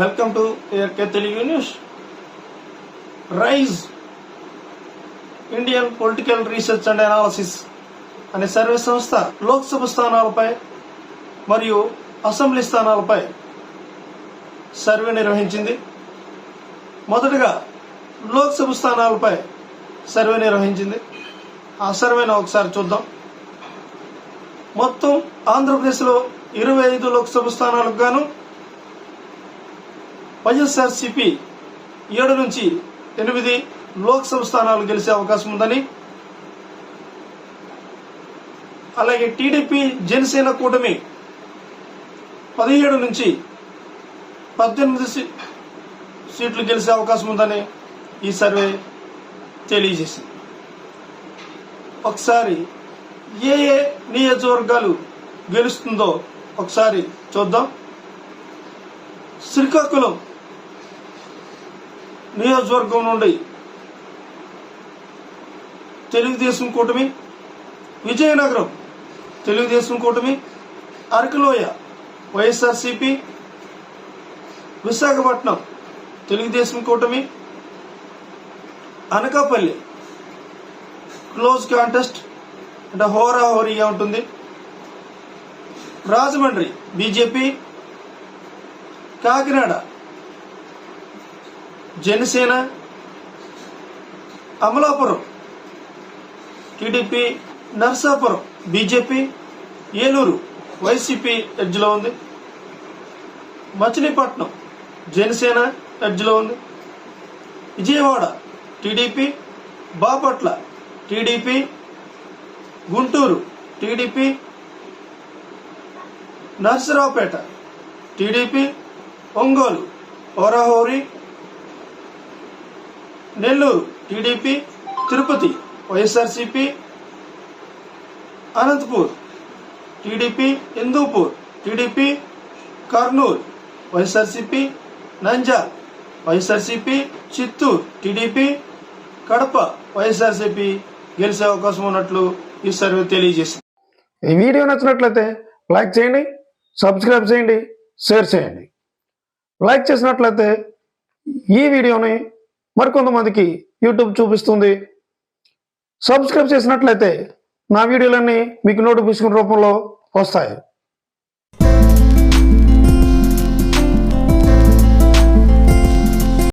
Welcome to ARK Telugu news rise Indian political research and analysis అనే survey సంస్థ లోక్సభ స్థానాలపై మరియు assembly స్థానాలపై survey నిర్వహించింది. మొదటగా లోక్సభ స్థానాలపై సర్వే నిర్వహించింది. ఆ సర్వేను ఒకసారి చూద్దాం. మొత్తం ఆంధ్రప్రదేశ్లో ఇరవై ఐదు లోక్సభ స్థానాలకు గాను వైఎస్ఆర్సిపి ఏడు నుంచి ఎనిమిది లోక్సభ స్థానాలు గెలిచే అవకాశం ఉందని అలాగే టీడీపీ జనసేన కూటమి పదిహేడు నుంచి పద్దెనిమిది సీ- సీట్లు గెలిచే అవకాశం ఉందని ఈ సర్వే తెలియజేసింది. ఒకసారి ఏ ఏ నియోజకవర్గాలు గెలుస్తుందో ఒకసారి చూద్దాం. శ్రీకాకుళం నియోజకవర్గం నుండి తెలుగుదేశం కూటమి విజయనగరం తెలుగుదేశం కూటమి అరకులోయ వైఎస్ఆర్సిపి విశాఖపట్నం తెలుగుదేశం కూటమి అనకాపల్లి క్లోజ్ కాంటెస్ట్ అంటే హోరాహోరీగా ఉంటుంది. Rajahmundry BJP Kakinada Janasena Amalapuram TDP Narsapuram BJP Eluru YCP ఎడ్జ్లో ఉంది. మచిలీపట్నం జనసేన ఎడ్జ్లో ఉంది. Vijayawada TDP Bapatla TDP Guntur TDP Narasaraopet TDP Ongole ఓరహోరి Nellore TDP Tirupati YSRCP Anantapur TDP Hindupur TDP Kurnool YSRCP Nandyal YSRCP Chittoor TDP Kadapa YSRCP గెలిచే అవకాశం ఉన్నట్లు ఈ survey తెలియజేసింది. ఈ వీడియో నచ్చినట్లయితే లైక్ చేయండి సబ్స్క్రైబ్ చేయండి షేర్ చేయండి. లైక్ చేసినట్లయితే ఈ వీడియోని మరికొంతమందికి యూట్యూబ్ చూపిస్తుంది. సబ్స్క్రైబ్ చేసినట్లయితే నా వీడియోలన్నీ మీకు నోటిఫికేషన్ రూపంలో వస్తాయి.